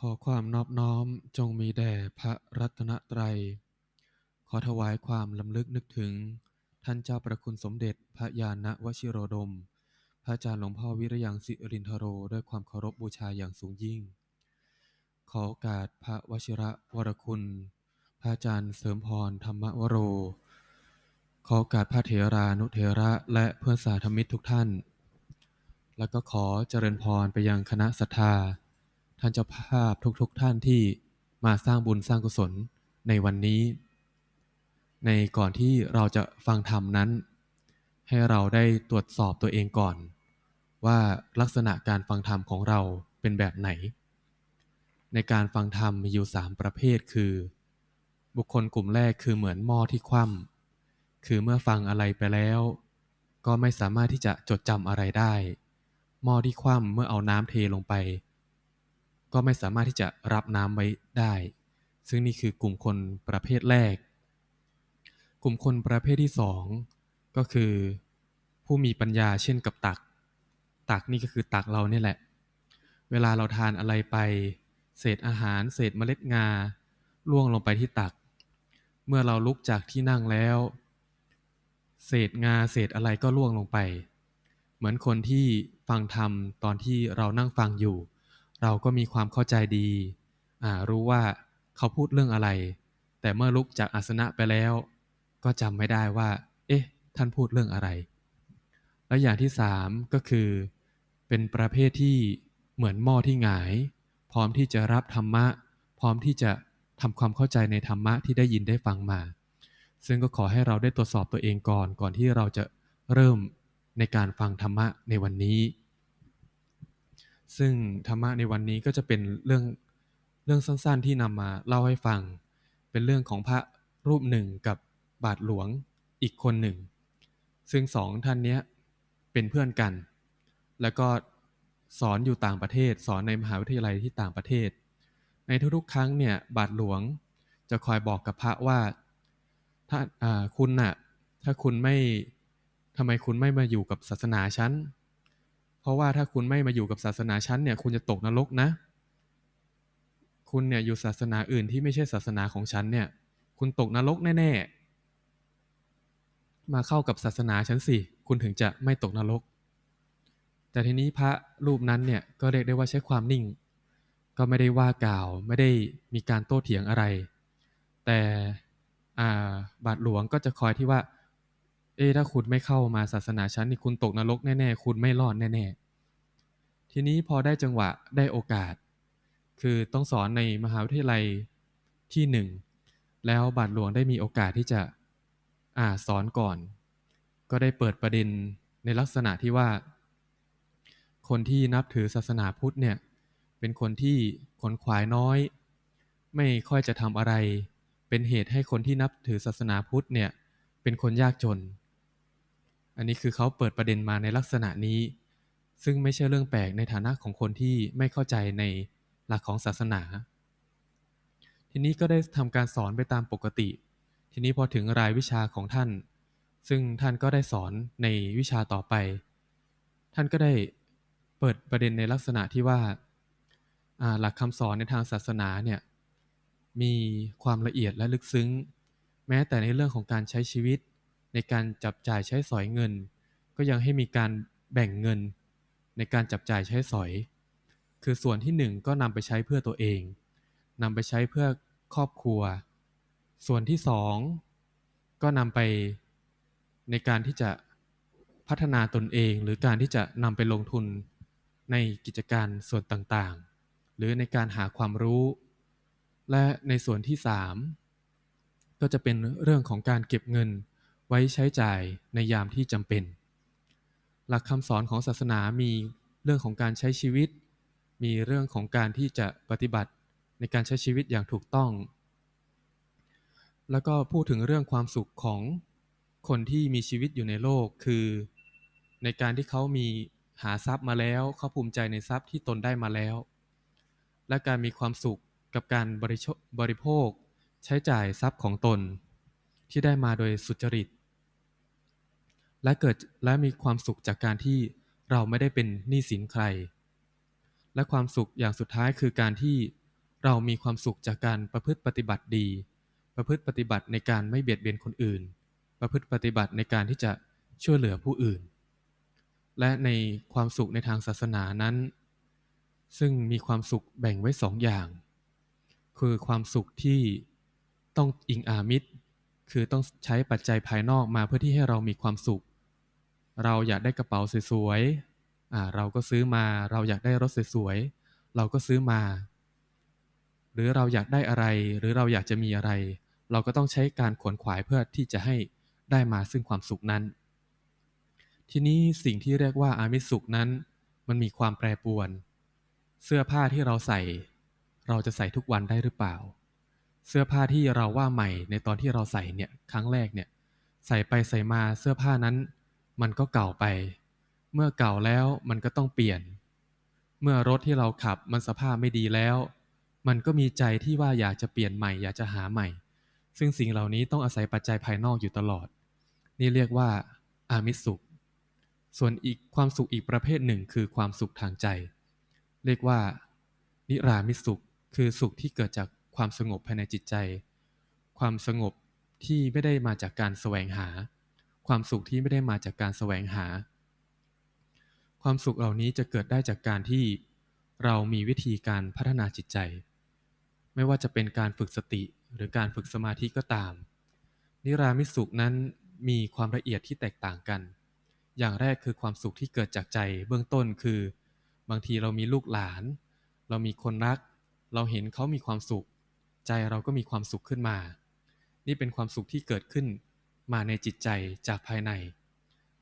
ขอความนอบน้อมจงมีแด่พระรัตนตรัย ขอถวายความลำลึกนึกถึง ท่านเจ้าประคุณสมเด็จพระญาณวชิโรดม พระอาจารย์หลวงพ่อวิริยังสิรินทโร ด้วยความเคารพบูชาอย่างสูงยิ่ง ขอโอกาสพระวชิระวรคุณ พระอาจารย์เสริมพรธรรมวโร ขอโอกาสพระเถรานุเถระและเพื่อนสาธมิตรทุกท่าน แล้วก็ขอเจริญพรไปยังคณะศรัทธา ท่านเจ้าภาพทุกๆทท่านที่มาสร้างบุญสร้างกุศลในวันนี้ ในก่อนที่เราจะฟังธรรมนั้น ให้เราได้ตรวจสอบตัวเองก่อน ว่าลักษณะการฟังธรรมของเราเป็นแบบไหน ในการฟังธรรมมีอยู่สามประเภทคือ บุคคลกลุ่มแรกคือเหมือนหม้อที่คว่ำคือเมื่อฟังอะไรไปแล้ว ก็ไม่สามารถที่จะจดจำอะไรได้หม้อที่คว่ำเมื่อเอาน้ำเทลงไป ก็ไม่สามารถที่จะรับน้ำไว้ได้ ซึ่งนี่คือกลุ่มคนประเภทแรก กลุ่มคนประเภทที่สองก็คือผู้มีปัญญาเช่นกับตัก ตักนี่ก็คือตักเราเนี่ยแหละ เวลาเราทานอะไรไป เศษอาหาร เศษเมล็ดงาล่วงลงไปที่ตัก เมื่อเราลุกจากที่นั่งแล้ว เศษงาเศษอะไรก็ล่วงลงไป เหมือนคนที่ฟังธรรมตอนที่เรานั่งฟังอยู่ เราก็มีความเข้าใจดีรู้ว่าเขาพูดเรื่องอะไร แต่เมื่อลุกจากอาสนะไปแล้ว ก็จำไม่ได้ว่า เอ๊ะ ท่านพูดเรื่องอะไร และอย่างที่สามก็คือ เป็นประเภทที่เหมือนหม้อที่หงาย พร้อมที่จะรับธรรมะ พร้อมที่จะทำความเข้าใจในธรรมะที่ได้ยินได้ฟังมา ซึ่งก็ขอให้เราได้ตรวจสอบตัวเองก่อน ก่อนที่เราจะเริ่มในการฟังธรรมะในวันนี้ ซึ่งธรรมะในวันนี้ก็จะเป็นเรื่องเรื่องสั้นๆที่นำมาเล่าให้ฟัง เป็นเรื่องของพระรูปหนึ่งกับบาทหลวงอีกคนหนึ่ง ซึ่งสองท่านนี้เป็นเพื่อนกัน แล้วก็สอนอยู่ต่างประเทศ สอนในมหาวิทยาลัยที่ต่างประเทศ ในทุกๆ ครั้งเนี่ยบาทหลวงจะคอยบอกกับพระว่าถ้าคุณน่ะถ้าคุณไม่ทำไมคุณไม่มาอยู่กับศาสนาฉัน เพราะว่าถ้าคุณไม่มาอยู่กับศาสนาฉันเนี่ยคุณจะตกนรกนะ คุณเนี่ยอยู่ศาสนาอื่นที่ไม่ใช่ศาสนาของฉันเนี่ย คุณตกนรกแน่ๆ มาเข้ากับศาสนาฉันสิ คุณถึงจะไม่ตกนรก แต่ทีนี้พระรูปนั้นเนี่ยก็เรียกได้ว่าใช้ความนิ่ง ก็ไม่ได้ว่ากล่าวไม่ได้มีการโต้เถียงอะไร แต่บาทหลวงก็จะคอยที่ว่า เอ๊ถ้าคุณไม่เข้ามาศาสนาฉันนี่คุณตกนรกแน่ๆ คุณไม่รอดแน่ๆ ทีนี้พอได้จังหวะได้โอกาส คือต้องสอนในมหาวิทยาลัยที่หนึ่ง แล้วบาทหลวงได้มีโอกาสที่จะอ่าสอนก่อน ก็ได้เปิดประเด็นในลักษณะที่ว่า คนที่นับถือศาสนาพุทธเนี่ย เป็นคนที่ขนขวายน้อย ไม่ค่อยจะทำอะไร เป็นเหตุให้คนที่นับถือศาสนาพุทธเนี่ย เป็นคนยากจน อันนี้คือเขาเปิดประเด็นมาในลักษณะนี้ ซึ่งไม่ใช่เรื่องแปลกในฐานะของคนที่ไม่เข้าใจในหลักของศาสนา ทีนี้ก็ได้ทำการสอนไปตามปกติ ทีนี้พอถึงรายวิชาของท่าน ซึ่งท่านก็ได้สอนในวิชาต่อไป ท่านก็ได้เปิดประเด็นในลักษณะที่ว่าหลักคำสอนในทางศาสนาเนี่ยมีความละเอียดและลึกซึ้ง แม้แต่ในเรื่องของการใช้ชีวิต ในการจับจ่ายใช้สอยเงิน ก็ยังให้มีการแบ่งเงิน ในการจับจ่ายใช้สอย คือส่วนที่หนึ่งก็นำไปใช้เพื่อตัวเองนำไปใช้เพื่อครอบครัว ส่วนที่สองก็นำไปในการที่จะพัฒนาตนเอง หรือการที่จะนำไปลงทุนในกิจการส่วนต่างๆ หรือในการหาความรู้ และในส่วนที่สามก็จะเป็นเรื่องของการเก็บเงิน ไว้ใช้จ่ายในยามที่จำเป็น หลักคำสอนของศาสนามีเรื่องของการใช้ชีวิต มีเรื่องของการที่จะปฏิบัติในการใช้ชีวิตอย่างถูกต้อง แล้วก็พูดถึงเรื่องความสุขของคนที่มีชีวิตอยู่ในโลกคือ ในการที่เขามีหาทรัพย์มาแล้วเขาภูมิใจในทรัพย์ที่ตนได้มาแล้ว และการมีความสุขกับการบริโภค ใช้จ่ายทรัพย์ของตน ที่ได้มาโดยสุจริต และเกิดและมีความสุขจากการที่เราไม่ได้เป็นหนี้สินใคร และความสุขอย่างสุดท้ายคือการที่เรามีความสุขจากการประพฤติปฏิบัติดี ประพฤติปฏิบัติในการไม่เบียดเบียนคนอื่น ประพฤติปฏิบัติในการที่จะช่วยเหลือผู้อื่น และในความสุขในทางศาสนานั้น ซึ่งมีความสุขแบ่งไว้สองอย่าง คือความสุขที่ต้องอิงอามิตร คือต้องใช้ปัจจัยภายนอกมาเพื่อที่ให้เรามีความสุข เราอยากได้กระเป๋าสวยๆเราก็ซื้อมา เราอยากได้รถสวยๆเราก็ซื้อมา หรือเราอยากได้อะไร หรือเราอยากจะมีอะไร เราก็ต้องใช้การขวนขวายเพื่อที่จะให้ได้มาซึ่งความสุขนั้น ทีนี้สิ่งที่เรียกว่าอามิสุขนั้น มันมีความแปรปรวน เสื้อผ้าที่เราใส่ เราจะใส่ทุกวันได้หรือเปล่า เสื้อผ้าที่เราว่าใหม่ในตอนที่เราใส่เนี่ยครั้งแรกเนี่ยใส่ไปใส่มาเสื้อผ้านั้น มันก็เก่าไป เมื่อเก่าแล้วมันก็ต้องเปลี่ยน เมื่อรถที่เราขับมันสภาพไม่ดีแล้ว มันก็มีใจที่ว่าอยากจะเปลี่ยนใหม่อยากจะหาใหม่ ซึ่งสิ่งเหล่านี้ต้องอาศัยปัจจัยภายนอกอยู่ตลอด นี่เรียกว่า อามิสุข ส่วนอีกความสุขอีกประเภทหนึ่งคือความสุขทางใจ เรียกว่า นิรามิสสุข คือสุขที่เกิดจากความสงบภายในจิตใจ ความสงบที่ไม่ได้มาจากการแสวงหา ความสุขที่ไม่ได้มาจากการแสวงหา ความสุขเหล่านี้จะเกิดได้จากการที่เรามีวิธีการพัฒนาจิตใจ ไม่ว่าจะเป็นการฝึกสติหรือการฝึกสมาธิก็ตาม นิรามิสสุขนั้นมีความละเอียดที่แตกต่างกัน อย่างแรกคือความสุขที่เกิดจากใจ เบื้องต้นคือ บางทีเรามีลูกหลาน เรามีคนรัก เราเห็นเขามีความสุข ใจเราก็มีความสุขขึ้นมา นี่เป็นความสุขที่เกิดขึ้น มาในจิตใจจากภายใน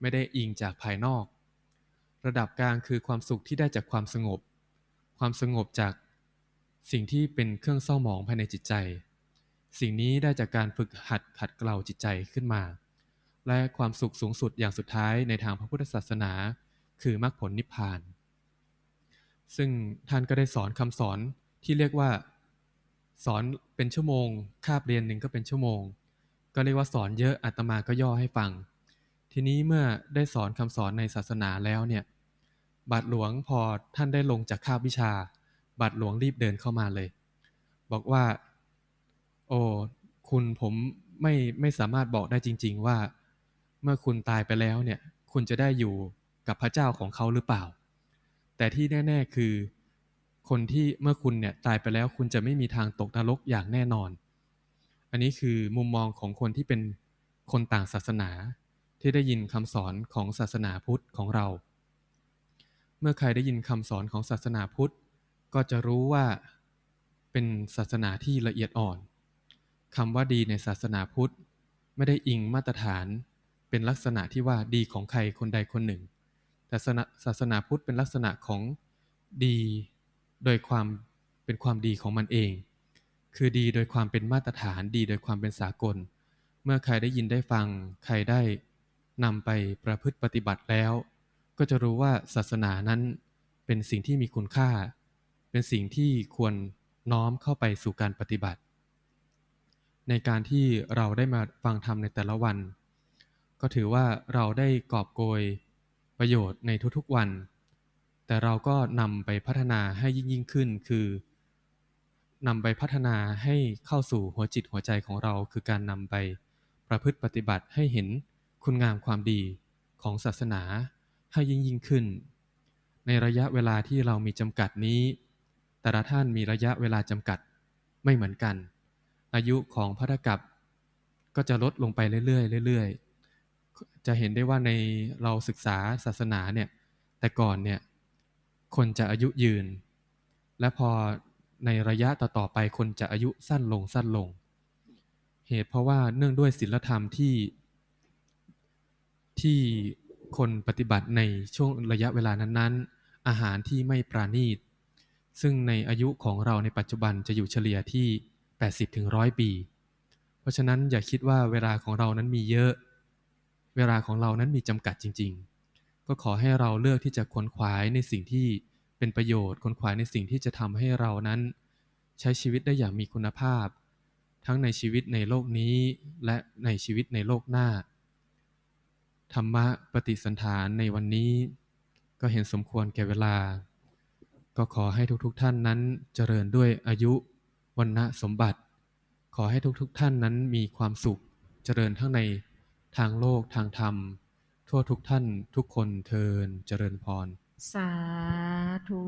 ไม่ได้อิงจากภายนอก ระดับกลางคือความสุขที่ได้จากความสงบ ความสงบจากสิ่งที่เป็นเครื่องเศร้าหมองภายในจิตใจ สิ่งนี้ได้จากการฝึกหัดขัดเกลาจิตใจขึ้นมา และความสุขสูงสุดอย่างสุดท้ายในทางพระพุทธศาสนา คือมรรคผลนิพพาน ซึ่งท่านก็ได้สอนคำสอนที่เรียกว่า สอนเป็นชั่วโมง คาบเรียนหนึ่งก็เป็นชั่วโมง ก็เรียกว่าสอนเยอะอาตมาก็ย่อให้ฟัง ทีนี้เมื่อได้สอนคำสอนในศาสนาแล้วเนี่ยบาทหลวงพอท่านได้ลงจากคาบวิชา บาทหลวงรีบเดินเข้ามาเลย บอกว่า โอ้คุณผมไม่ไม่สามารถบอกได้จริง ๆ ว่า เมื่อคุณตายไปแล้วเนี่ย คุณจะได้อยู่กับพระเจ้าของเขาหรือเปล่า แต่ที่แน่ ๆ คือ คนที่เมื่อคุณเนี่ยตายไปแล้วคุณจะไม่มีทางตกนรกอย่างแน่นอน อันนี้คือมุมมองของคนที่เป็นคนต่างศาสนาที่ได้ยินคำสอนของศาสนาพุทธของเรา เมื่อใครได้ยินคำสอนของศาสนาพุทธ ก็จะรู้ว่าเป็นศาสนาที่ละเอียดอ่อนคำว่าดีในศาสนาพุทธ ไม่ได้อิงมาตรฐาน เป็นลักษณะที่ว่าดีของใครคนใดคนหนึ่ง แต่ศาสนาพุทธเป็นลักษณะของดี โดยความเป็นความดีของมันเอง คือดีโดยความเป็นมาตรฐานดีโดยความเป็นสากล เมื่อใครได้ยินได้ฟัง ใครได้นำไปประพฤติปฏิบัติแล้ว ก็จะรู้ว่าศาสนานั้นเป็นสิ่งที่มีคุณค่า เป็นสิ่งที่ควรน้อมเข้าไปสู่การปฏิบัติ ในการที่เราได้มาฟังธรรมในแต่ละวัน ก็ถือว่าเราได้กอบโกยประโยชน์ในทุกๆวัน แต่เราก็นำไปพัฒนาให้ยิ่งยิ่งขึ้นคือ นำไปพัฒนาให้เข้าสู่หัวจิตหัวใจของเรา คือการนำไปประพฤติปฏิบัติให้เห็นคุณงามความดีของศาสนาให้ยิ่งยิ่งขึ้น ในระยะเวลาที่เรามีจำกัดนี้ แต่ละท่านมีระยะเวลาจำกัดไม่เหมือนกัน อายุของพระกัปก็จะลดลงไปเรื่อยๆเรื่อยๆ จะเห็นได้ว่าในเราศึกษาศาสนาเนี่ย แต่ก่อนเนี่ย คนจะอายุยืน และพอ ในระยะต่อๆไปคนจะอายุสั้นลงสั้นลง เหตุเพราะว่าเนื่องด้วยศีลธรรมที่ที่คนปฏิบัติในช่วงระยะเวลานั้นๆ อาหารที่ไม่ปราณีต ซึ่งในอายุของเราในปัจจุบันจะอยู่เฉลี่ยที่ 80ถึงปี เพราะฉะนั้นอย่าคิดว่าเวลาของเรานั้นมีเยอะ เวลาของเรานั้นมีจำกัดจริง ๆ ก็ขอให้เราเลือกที่จะขวนขวายในสิ่งที่ เป็นประโยชน์ขวนขวายในสิ่งที่จะทำให้เรานั้น ใช้ชีวิตได้อย่างมีคุณภาพ ทั้งในชีวิตในโลกนี้ และในชีวิตในโลกหน้า ธรรมะปฏิสันฐานในวันนี้ ก็เห็นสมควรแก่เวลา ก็ขอให้ทุกๆทท่านนั้นเจริญด้วยอายุวรรณะสมบัติ ขอให้ทุกๆท่านนั้นมีความสุขเจริญทั้งในทางโลกทางธรรม ทั่วทุกท่านทุกคนเทอญเจริญพร สาธุ